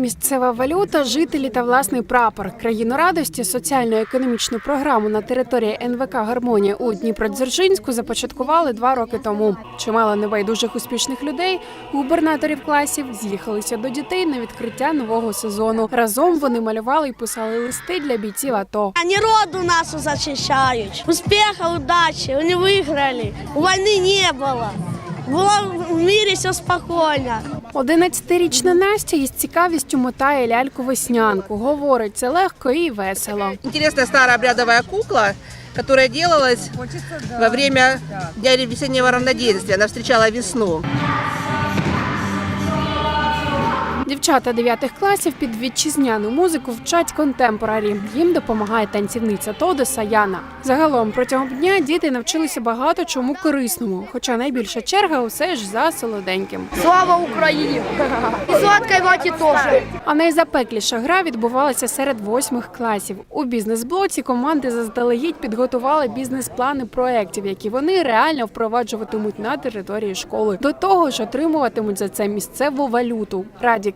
Місцева валюта, жителі та власний прапор. Країну радості, соціально-економічну програму на території НВК Гармонія у Дніпродзержинську започаткували два роки тому. Чимало небайдужих успішних людей, губернаторів класів, з'їхалися до дітей на відкриття нового сезону. Разом вони малювали і писали листи для бійців АТО. Они роду нашу защищают. Успеха, удачи. Они выиграли. Войны не было. Было в мире все спокойно. 11-річна Настя із цікавістю мотає ляльку веснянку. Говорить, це легко і весело. Інтересна стара обрядова кукла, которая делалась во время Дня весеннего равноденствия. Она встречала весну. Дівчата дев'ятих класів під вітчизняну музику вчать контемпорарі. Їм допомагає танцівниця Тодеса Яна. Загалом протягом дня діти навчилися багато чому корисному, хоча найбільша черга усе ж за солоденьким. Слава Украине! И сладкой вати тоже. А найзапекліша гра відбувалася серед восьмих класів. У бізнес-блоці команди заздалегідь підготували бізнес-плани проєктів, які вони реально впроваджуватимуть на території школи. До того ж, отримуватимуть за це місцеву валюту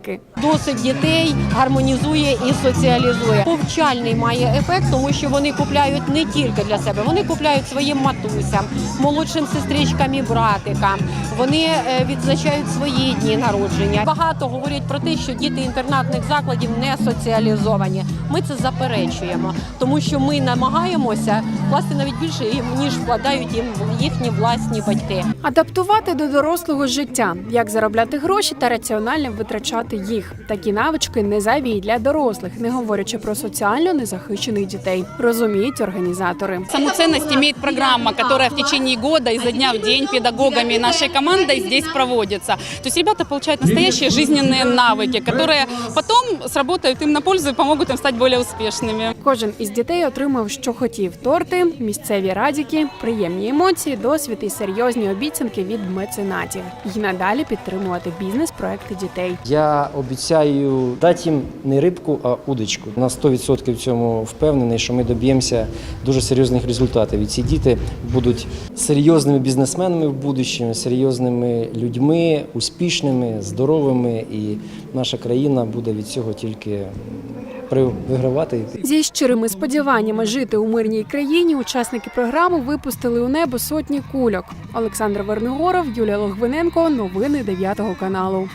радіки. досвід дітей гармонізує і соціалізує. Повчальний має ефект, тому що вони купляють не тільки для себе, вони купляють своїм матусям, молодшим сестричкам і братикам. Вони е, відзначають свої дні народження. Багато говорять про те, що діти інтернатних закладів не соціалізовані. Ми це заперечуємо, тому що ми намагаємося вкласти навіть більше ніж вкладають їм їхні власні батьки. Адаптувати до дорослого життя, як заробляти гроші та раціонально витрачати їх. Такі навички не зайві й для дорослих, не говорячи про соціально незахищених дітей. Розуміють організатори. Саму ценность имеет программа, которая в течение года изо дня в день педагогами и нашей командой здесь проводится. То есть ребята получают настоящие жизненные навыки, которые потом сработают им на пользу и помогут им стать более успешными. Кожен із дітей отримав, що хотів: торти, місцеві радіки, приємні емоції, досвід і серйозні обіцянки від меценатів. І надалі підтримувати бізнес-проекти дітей. Я обіцяю дати їм не рибку, а удочку. На 100% в цьому впевнений, що ми доб'ємося дуже серйозних результатів. І ці діти будуть серйозними бізнесменами в будущому, серйозними людьми, успішними, здоровими, і наша країна буде від цього тільки вигравати. Зі щирими сподіваннями жити у мирній країні учасники програми випустили у небо сотні кульок. Олександр Вернигоров, Юлія Логвиненко. Новини 9 каналу.